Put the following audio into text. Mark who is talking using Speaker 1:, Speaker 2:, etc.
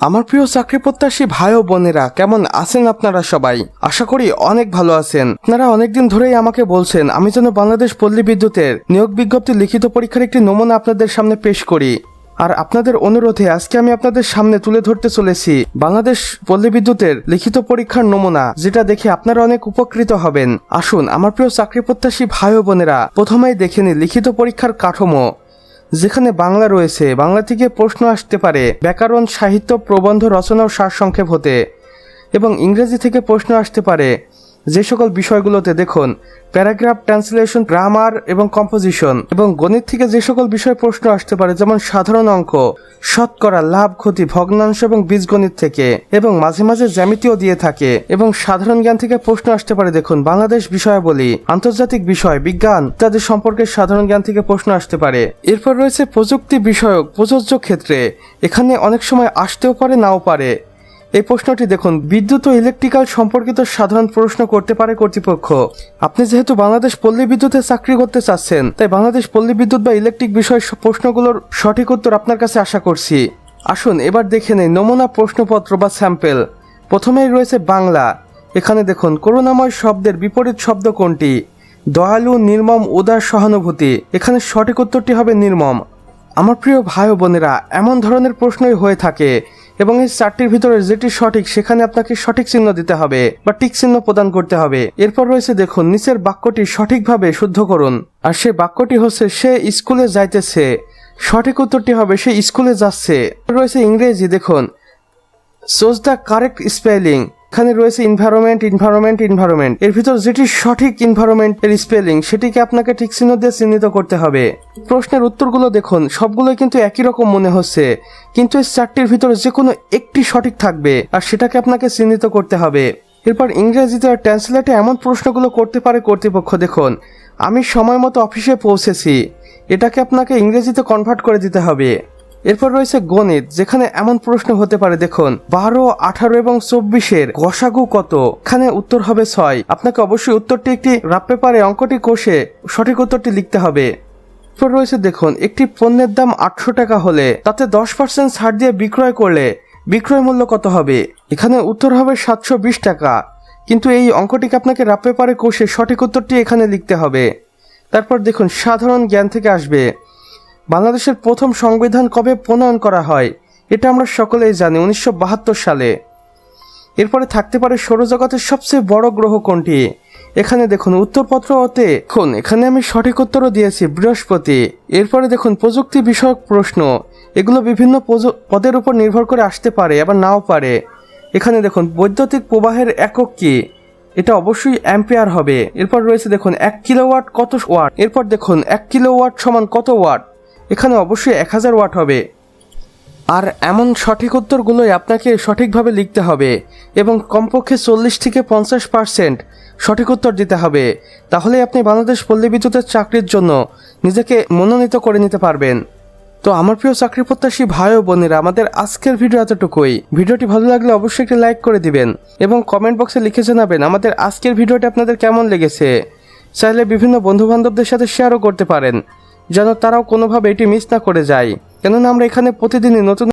Speaker 1: আমার প্রিয় চাকরি প্রত্যাশী ভাই ও বোনেরা, কেমন আছেন আপনারা সবাই? আশা করি অনেক ভালো আছেন। আপনারা অনেকদিন ধরেই আমাকে বলছেন, আমি যেন বাংলাদেশ পল্লী বিদ্যুতের নিয়োগ বিজ্ঞপ্তি লিখিত পরীক্ষার একটি নমুনা আপনাদের সামনে পেশ করি। আর আপনাদের অনুরোধে আজকে আমি আপনাদের সামনে তুলে ধরতে চলেছি বাংলাদেশ পল্লী বিদ্যুতের লিখিত পরীক্ষার নমুনা, যেটা দেখে আপনারা অনেক উপকৃত হবেন। আসুন, আমার প্রিয় চাকরি প্রত্যাশী ভাই ও বোনেরা, প্রথমেই দেখে নিন লিখিত পরীক্ষার কাঠামো। যেখানে বাংলা রয়েছে, বাংলা থেকে প্রশ্ন আসতে পারে, ব্যাকরণ, সাহিত্য, প্রবন্ধ, রচনা ও সারসংক্ষেপ হতে। এবং ইংরেজি থেকে প্রশ্ন আসতে পারে যে সকল বিষয়গুলোতে দেখুন, প্যারাগ্রাফ, ট্রান্সলেশন, গ্রামার এবং কম্পোজিশন এবং গণিত থেকে যে সকল বিষয় প্রশ্ন আসতে পারে, যেমন সাধারণ অঙ্ক, শতকরা, লাভ, ক্ষতি, ভগ্নাংশ এবং বীজগণিত থেকে এবং মাঝে মাঝে জ্যামিতিও দিয়ে থাকে এবং সাধারণ জ্ঞান থেকে প্রশ্ন আসতে পারে, দেখুন, বাংলাদেশ বিষয়াবলী, আন্তর্জাতিক বিষয়, বিজ্ঞান ইত্যাদি সম্পর্কে সাধারণ জ্ঞান থেকে প্রশ্ন আসতে পারে। এরপর রয়েছে প্রযুক্তি বিষয়ক প্রযোজ্য ক্ষেত্রে, এখানে অনেক সময় আসতেও পারে, নাও পারে। এই প্রশ্নটি দেখুন, বিদ্যুৎ ও ইলেকট্রিক্যাল সম্পর্কিত সাধারণ প্রশ্ন করতে পারে কর্তৃপক্ষ। আপনি যেহেতু বাংলাদেশ পল্লী বিদ্যুতে চাকরি করতে চাচ্ছেন, তাই বাংলাদেশ পল্লী বিদ্যুৎ বা ইলেকট্রিক বিষয় প্রশ্নগুলোর সঠিক উত্তর আপনার কাছে আশা করছি। আসুন, এবার দেখে নেই নমুনা প্রশ্নপত্র বা স্যাম্পেল। প্রথমেই রয়েছে বাংলা। এখানে দেখুন, করুণাময় শব্দের বিপরীত শব্দ কোনটি? দয়ালু, নির্মম, উদার, সহানুভূতি। এখানে সঠিক উত্তরটি হবে নির্মম। আমার প্রিয় ভাই বোনেরা, এমন ধরনের প্রশ্নই হয়ে থাকে। এবং এই চারটির ভিতরে যেটি সঠিক, সেখানে আপনাকে সঠিক চিহ্ন দিতে হবে বা টিক চিহ্ন প্রদান করতে হবে। এরপর রয়েছে দেখুন, নিচের বাক্যটি সঠিকভাবে শুদ্ধ করুন। আর সে বাক্যটি হচ্ছে, সে স্কুলে যাইতেছে। সঠিক উত্তরটি হবে, সে স্কুলে যাচ্ছে। রয়েছে ইংরেজি, দেখুন সোজ দ্য কারেক্ট স্পেলিং এখানে রয়েছে ইনভায়রনমেন্ট ইনভায়রনমেন্ট ইনভায়রনমেন্ট এর ভিতর যেটি সঠিক ইনভায়রনমেন্ট এর স্পেলিং সেটিকে আপনাকে ঠিক চিহ্ন দিয়ে চিহ্নিত করতে হবে। প্রশ্নের উত্তরগুলো দেখুন, সবগুলোই কিন্তু একই রকম মনে হচ্ছে। কিন্তু এই চারটির ভিতরে যে কোনো একটি সঠিক থাকবে, আর সেটাকে আপনাকে চিহ্নিত করতে হবে। এরপর ইংরেজিতে আর ট্রান্সলেটে এমন প্রশ্নগুলো করতে পারে কর্তৃপক্ষ, দেখুন। আমি সময় মতো অফিসে পৌঁছেছি। এটাকে আপনাকে ইংরেজিতে কনভার্ট করে দিতে হবে। এরপর রয়েছে গণিত, যেখানে এমন প্রশ্ন হতে পারে, দেখুন, বারো, আঠারো এবং চব্বিশের গসাগু কত? এখানে উত্তর হবে ছয়। আপনাকে অবশ্যই উত্তরটি একটি রাপ পেপারে, অঙ্কটি কষে সঠিক উত্তরটি লিখতে হবে। এরপর রয়েছে, দেখুন, একটি পণ্যের দাম আটশো টাকা হলে, তাতে দশ পার্সেন্ট ছাড় দিয়ে বিক্রয় করলে বিক্রয় মূল্য কত হবে? এখানে উত্তর হবে সাতশো বিশ টাকা। কিন্তু এই অঙ্কটিকে আপনাকে রাপ পেপারে কষে সঠিক উত্তরটি এখানে লিখতে হবে। তারপর দেখুন, সাধারণ জ্ঞান থেকে আসবে। বাংলাদেশের প্রথম সংবিধান কবে প্রণয়ন করা হয়, এটা আমরা সকলেই জানি, উনিশশো বাহাত্তর সালে। এরপরে থাকতে পারে সৌরজগতের সবচেয়ে বড় গ্রহ কোনটি? এখানে দেখুন, উত্তরপত্র হতে দেখুন, এখানে আমি সঠিক উত্তরও দিয়েছি, বৃহস্পতি। এরপরে দেখুন, প্রযুক্তি বিষয়ক প্রশ্ন, এগুলো বিভিন্ন পদের উপর নির্ভর করে আসতে পারে, আবার নাও পারে। এখানে দেখুন, বৈদ্যুতিক প্রবাহের একক কি? এটা অবশ্যই অ্যাম্পিয়ার হবে। এরপর রয়েছে দেখুন, এক কিলোওয়াট কত ওয়াট? এরপর দেখুন, এক কিলোওয়াট সমান কত ওয়াট? এখানে অবশ্যই এক হাজার ওয়াট হবে। আর এমন সঠিক উত্তরগুলোই আপনাকে সঠিকভাবে লিখতে হবে এবং কমপক্ষে চল্লিশ থেকে পঞ্চাশ পার্সেন্ট সঠিক উত্তর দিতে হবে। তাহলে আপনি বাংলাদেশ পল্লী বিদ্যুতের চাকরির জন্য নিজেকে মনোনীত করে নিতে পারবেন। তো আমার প্রিয় চাকরি প্রত্যাশী ভাই ও বোনেরা, আমাদের আজকের ভিডিও এতটুকুই। ভিডিওটি ভালো লাগলে অবশ্যই একটি লাইক করে দিবেন এবং কমেন্ট বক্সে লিখে জানাবেন আমাদের আজকের ভিডিওটি আপনাদের কেমন লেগেছে। চাইলে বিভিন্ন বন্ধু বান্ধবদের সাথে শেয়ারও করতে পারেন। যেন তারাও কোনোভাবে এটি মিস না করে যায়। কেননা আমরা এখানে প্রতিদিনই নতুন